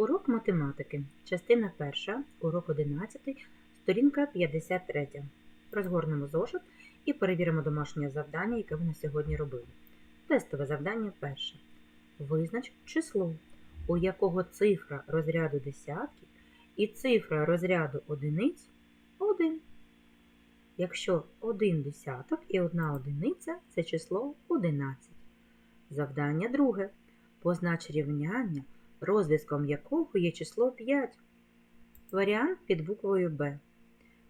Урок математики. Частина 1, урок 11, сторінка 53. Розгорнемо зошит і перевіримо домашнє завдання, яке ви на сьогодні робили. Тестове завдання перше. Визнач число, у якого цифра розряду десятків і цифра розряду одиниць 1. Якщо один десяток і одна одиниця це число 11. Завдання друге. Познач рівняння, розв'язком якого є число 5. Варіант під буквою Б.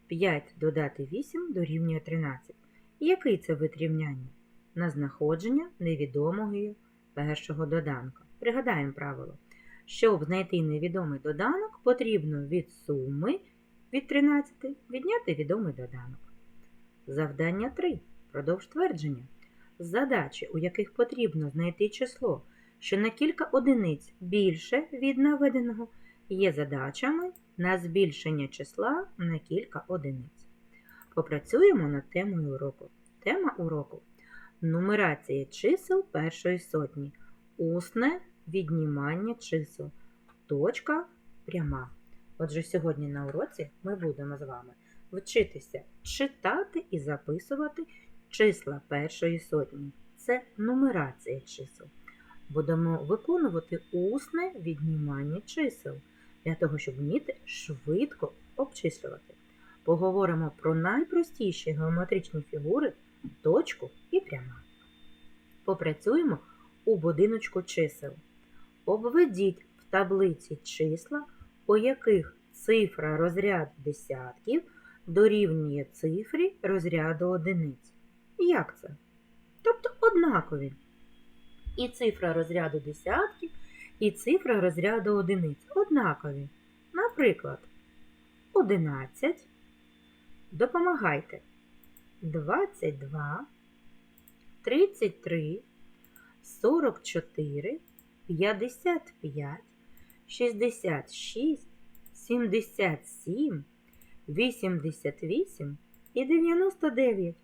5 додати 8 дорівнює 13. Який це вид рівняння? На знаходження невідомого першого доданка. Пригадаємо правило. Щоб знайти невідомий доданок, потрібно від суми від 13 відняти відомий доданок. Завдання 3. Продовж твердження. Задачі, у яких потрібно знайти число, що на кілька одиниць більше від наведеного, є задачами на збільшення числа на кілька одиниць. Попрацюємо над темою уроку. Тема уроку нумерація чисел першої сотні, усне віднімання чисел, точка пряма. Отже, сьогодні на уроці ми будемо з вами вчитися читати і записувати числа першої сотні. Це нумерація чисел. Будемо виконувати усне віднімання чисел для того, щоб вміти швидко обчислювати. Поговоримо про найпростіші геометричні фігури, точку і пряма. Попрацюємо у будиночку чисел. Обведіть в таблиці числа, у яких цифра розряду десятків дорівнює цифрі розряду одиниць. Як це? Тобто однакові. І цифра розряду десятків, і цифра розряду одиниць однакові. Наприклад, 11. Допомагайте. 22, 33, 44, 55, 66, 77, 88 і 99.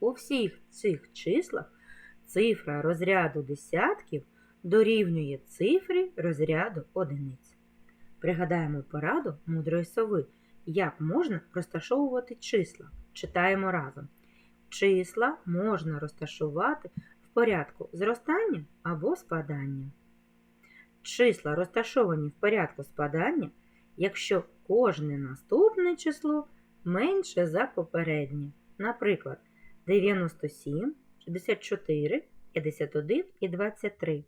У всіх цих числах цифра розряду десятків дорівнює цифрі розряду одиниць. Пригадаємо пораду мудрої сови, як можна розташовувати числа. Читаємо разом. Числа можна розташувати в порядку зростання або спадання. Числа розташовані в порядку спадання, якщо кожне наступне число менше за попереднє. Наприклад, 97, 64, 51 і 23.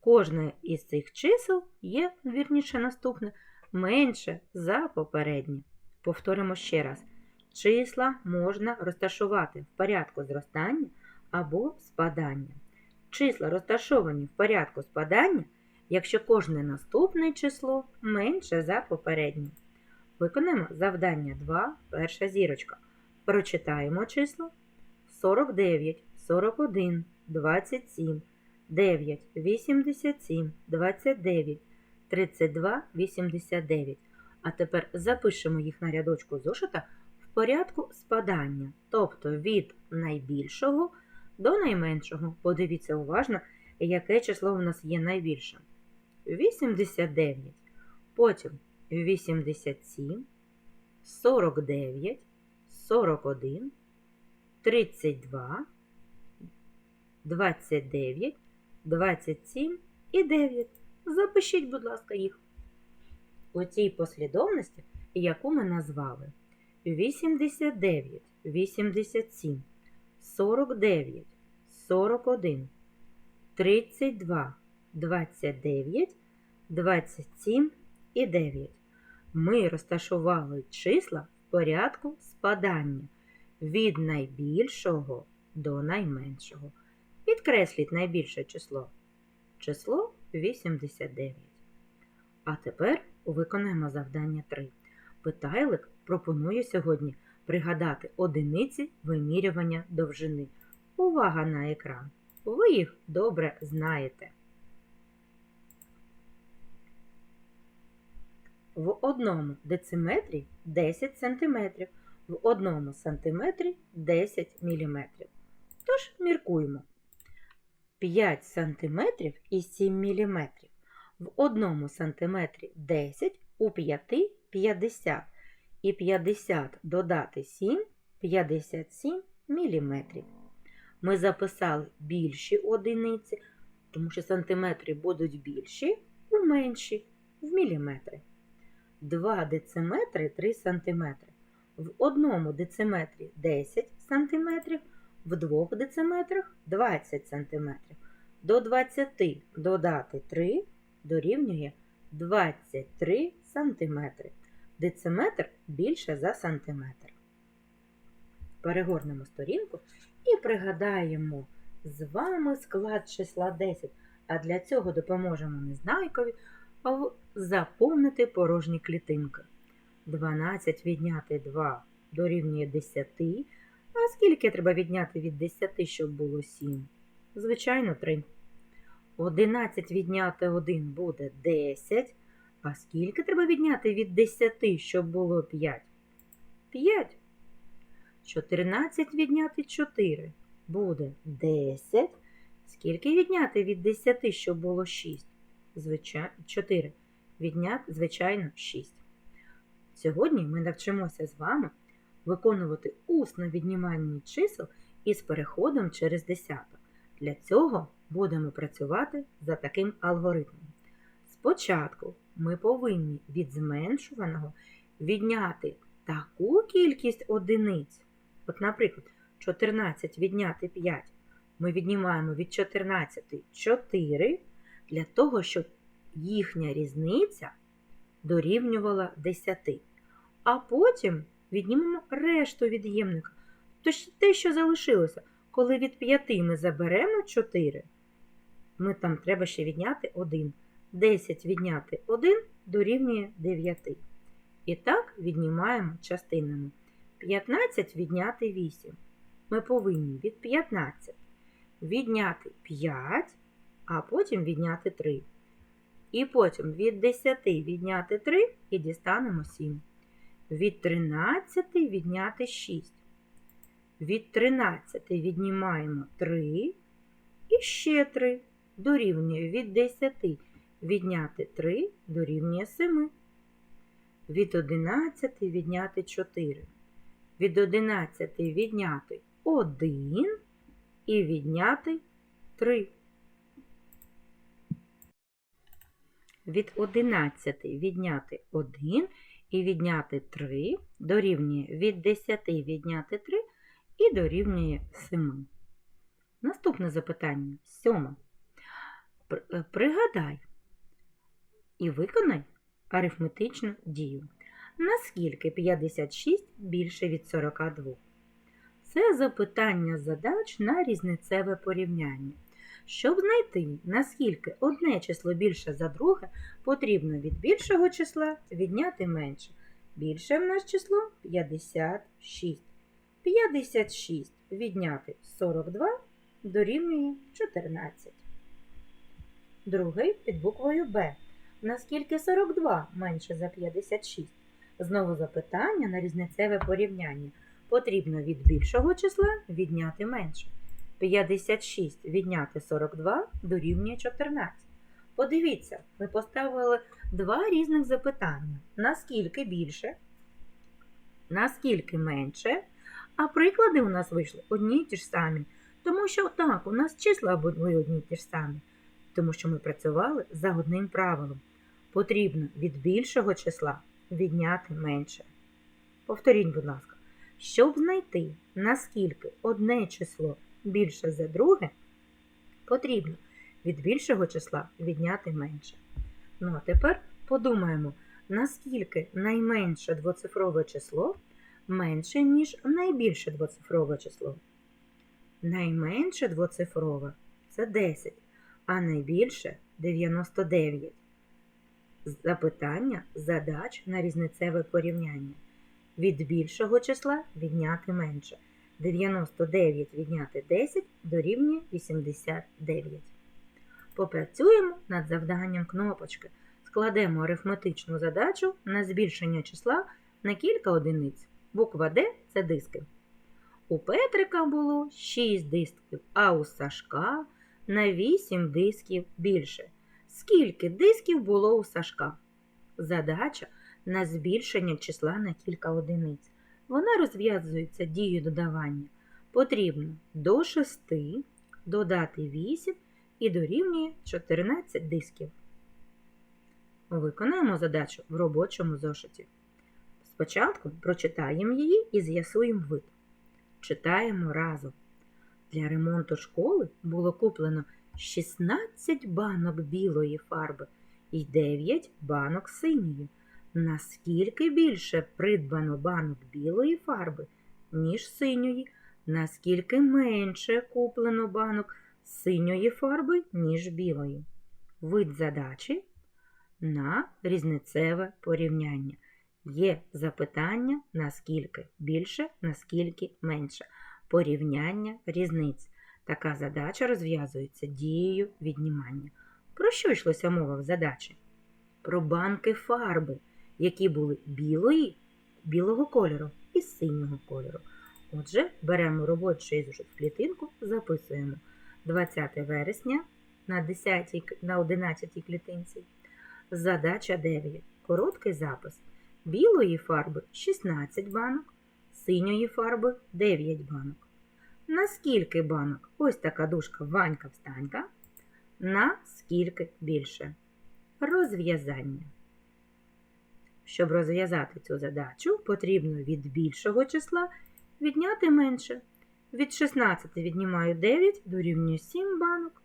Кожне із цих чисел є, вірніше наступне, менше за попереднє. Повторимо ще раз. Числа можна розташувати в порядку зростання або спадання. Числа розташовані в порядку спадання, якщо кожне наступне число менше за попереднє. Виконаємо завдання 2, перша зірочка. Прочитаємо число 49, 41, 27, 9, 87, 29, 32, 89. А тепер запишемо їх на рядочку зошита в порядку спадання, тобто від найбільшого до найменшого. Подивіться уважно, яке число в нас є найбільшим. 89, потім 87, 49, 41, 32, 29, 27 і 9. Запишіть, будь ласка, їх у цій послідовності, яку ми назвали 89, 87, 49, 41, 32, 29, 27 і 9. Ми розташували числа в порядку спадання від найбільшого до найменшого. Підкресліть найбільше число. Число 89. А тепер виконаємо завдання 3. Питайлик пропонує сьогодні пригадати одиниці вимірювання довжини. Увага на екран! Ви їх добре знаєте. В одному дециметрі 10 см, в одному сантиметрі 10 мм. Тож міркуємо. 5 см і 7 мм. В одному сантиметрі 10, у 5 – 50. І 50 додати 7 – 57 міліметрів. Ми записали більші одиниці, тому що сантиметри будуть більші, у менші в міліметри. 2 дециметри 3 сантиметри. В одному дециметрі 10 сантиметрів, в двох дециметрах 20 сантиметрів. До 20 додати 3 дорівнює 23 сантиметри. Дециметр більше за сантиметр. Перегорнемо сторінку і пригадаємо з вами склад числа 10. А для цього допоможемо незнайкові заповнити порожні клітинки. 12 відняти 2 дорівнює 10. А скільки треба відняти від 10, щоб було 7? Звичайно, 3. 11 відняти 1 буде 10. А скільки треба відняти від 10, щоб було 5? 5. 14 відняти 4 буде 10. Скільки відняти від 10, щоб було 6? Звичайно, 4. Відняти, звичайно, 6. Сьогодні ми навчимося з вами виконувати усно віднімання чисел із переходом через десяток. Для цього будемо працювати за таким алгоритмом. Спочатку ми повинні від зменшуваного відняти таку кількість одиниць. От, наприклад, 14 відняти 5. Ми віднімаємо від 14 4 для того, щоб їхня різниця дорівнювала 10. А потім віднімемо решту від'ємника. Тож те, що залишилося, коли від 5 ми заберемо 4, ми там треба ще відняти 1. 10 відняти 1 дорівнює 9. І так віднімаємо частинами. 15 відняти 8. Ми повинні від 15 відняти 5, а потім відняти 3. І потім від 10 відняти 3 і дістанемо 7. Від 13 відняти 6. Від 13 віднімаємо 3 і ще 3 дорівнює від 10 відняти 3 дорівнює 7. Від 11 відняти 4. Від 11 відняти 1 і відняти 3. Від 11 відняти 1 і відняти 3 дорівнює від 10 відняти 3 і дорівнює 7. Наступне запитання сьоме. Е, Пригадай і виконай арифметичну дію. Наскільки 56 більше від 42? Це запитання задач на різницеве порівняння. Щоб знайти, наскільки одне число більше за друге, потрібно від більшого числа відняти менше. Більше в нас число 56. 56 відняти 42 дорівнює 14. Другий під буквою Б. Наскільки 42 менше за 56? Знову запитання на різницеве порівняння. Потрібно від більшого числа відняти менше. 56 відняти 42 дорівнює 14. Подивіться, ми поставили два різних запитання. Наскільки більше, наскільки менше, а приклади у нас вийшли одні й ті ж самі. Тому що так, у нас числа були одні й ті ж самі. Тому що ми працювали за одним правилом. Потрібно від більшого числа відняти менше. Повторіть, будь ласка, щоб знайти, наскільки одне число більше за друге, потрібно від більшого числа відняти менше. Ну а тепер подумаємо, наскільки найменше двоцифрове число менше, ніж найбільше двоцифрове число. Найменше двоцифрове це 10, а найбільше 99. Запитання задач на різницеве порівняння. Від більшого числа відняти менше. 99 відняти 10 дорівнює 89. Попрацюємо над завданням кнопочки. Складемо арифметичну задачу на збільшення числа на кілька одиниць. Буква Д це диски. У Петрика було 6 дисків, а у Сашка на 8 дисків більше. Скільки дисків було у Сашка? Задача на збільшення числа на кілька одиниць. Вона розв'язується дією додавання. Потрібно до 6 додати 8 і дорівнює 14 дисків. Виконаємо задачу в робочому зошиті. Спочатку прочитаємо її і з'ясуємо вид. Читаємо разом. Для ремонту школи було куплено 16 банок білої фарби і 9 банок синьої. Наскільки більше придбано банок білої фарби, ніж синьої, наскільки менше куплено банок синьої фарби, ніж білої. Вид задачі на різницеве порівняння. Є запитання наскільки більше, наскільки менше. Порівняння різниць. Така задача розв'язується дією віднімання. Про що йшлося мова в задачі? Про банки фарби, які були білої, білого кольору і синього кольору. Отже, беремо робочий зошит в клітинку, записуємо 20 вересня на, 10, на 11 клітинці. Задача 9. Короткий запис. Білої фарби 16 банок, синьої фарби 9 банок. На скільки банок? Ось така дужка Ванька встанька. На скільки більше? Розв'язання. Щоб розв'язати цю задачу, потрібно від більшого числа відняти менше. Від 16 віднімаю 9, дорівнює 7 банок.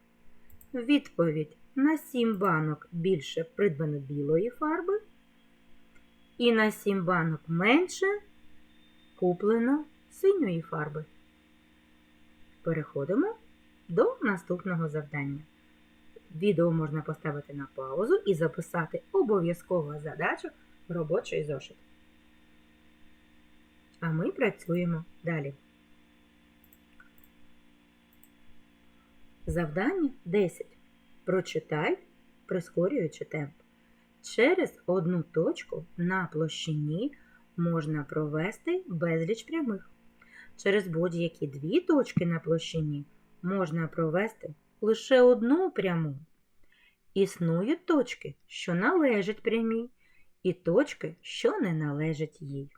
Відповідь на 7 банок більше придбано білої фарби. І на 7 банок менше куплено синьої фарби. Переходимо до наступного завдання. Відео можна поставити на паузу і записати обов'язково задачу робочий зошит. А ми працюємо далі. Завдання 10. Прочитай, прискорюючи темп. Через одну точку на площині можна провести безліч прямих. Через будь-які дві точки на площині можна провести лише одну пряму. Існують точки, що належать прямій, і точки, що не належать їй.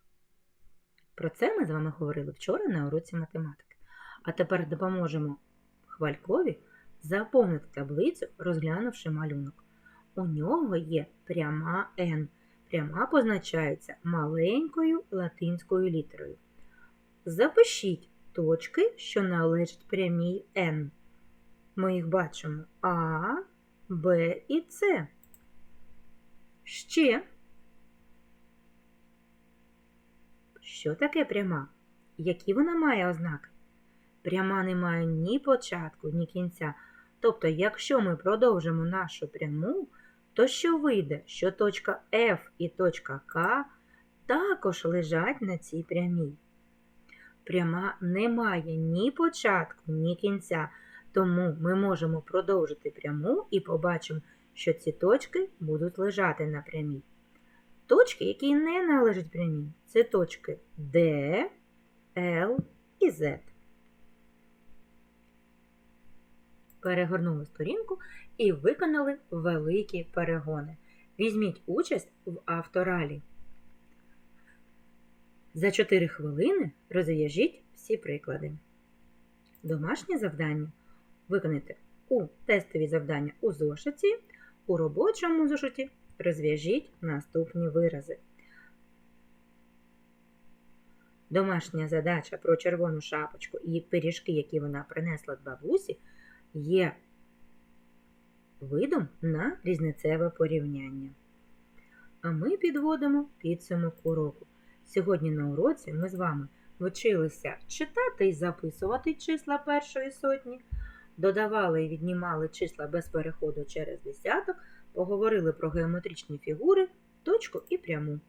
Про це ми з вами говорили вчора на уроці математики. А тепер допоможемо Хвалькові заповнити таблицю, розглянувши малюнок. У нього є пряма N. Пряма позначається маленькою латинською літерою. Запишіть точки, що належать прямій N. Ми їх бачимо А, Б і С. Ще. Що таке пряма? Які вона має ознаки? Пряма не має ні початку, ні кінця. Тобто, якщо ми продовжимо нашу пряму, то що вийде, що точка F і точка К також лежать на цій прямій. Пряма не має ні початку, ні кінця, тому ми можемо продовжити пряму і побачимо, що ці точки будуть лежати на прямій. Точки, які не належать прямій, це точки D, L і Z. Перегорнули сторінку і виконали великі перегони. Візьміть участь в авторалі. За 4 хвилини розв'яжіть всі приклади. Домашнє завдання виконайте у тестові завдання у зошиті, у робочому зошиті розв'яжіть наступні вирази. Домашня задача про червону шапочку і пиріжки, які вона принесла бабусі, є видом на різницеве порівняння. А ми підводимо підсумок уроку. Сьогодні на уроці ми з вами вчилися читати і записувати числа першої сотні, додавали і віднімали числа без переходу через десяток, поговорили про геометричні фігури, точку і пряму.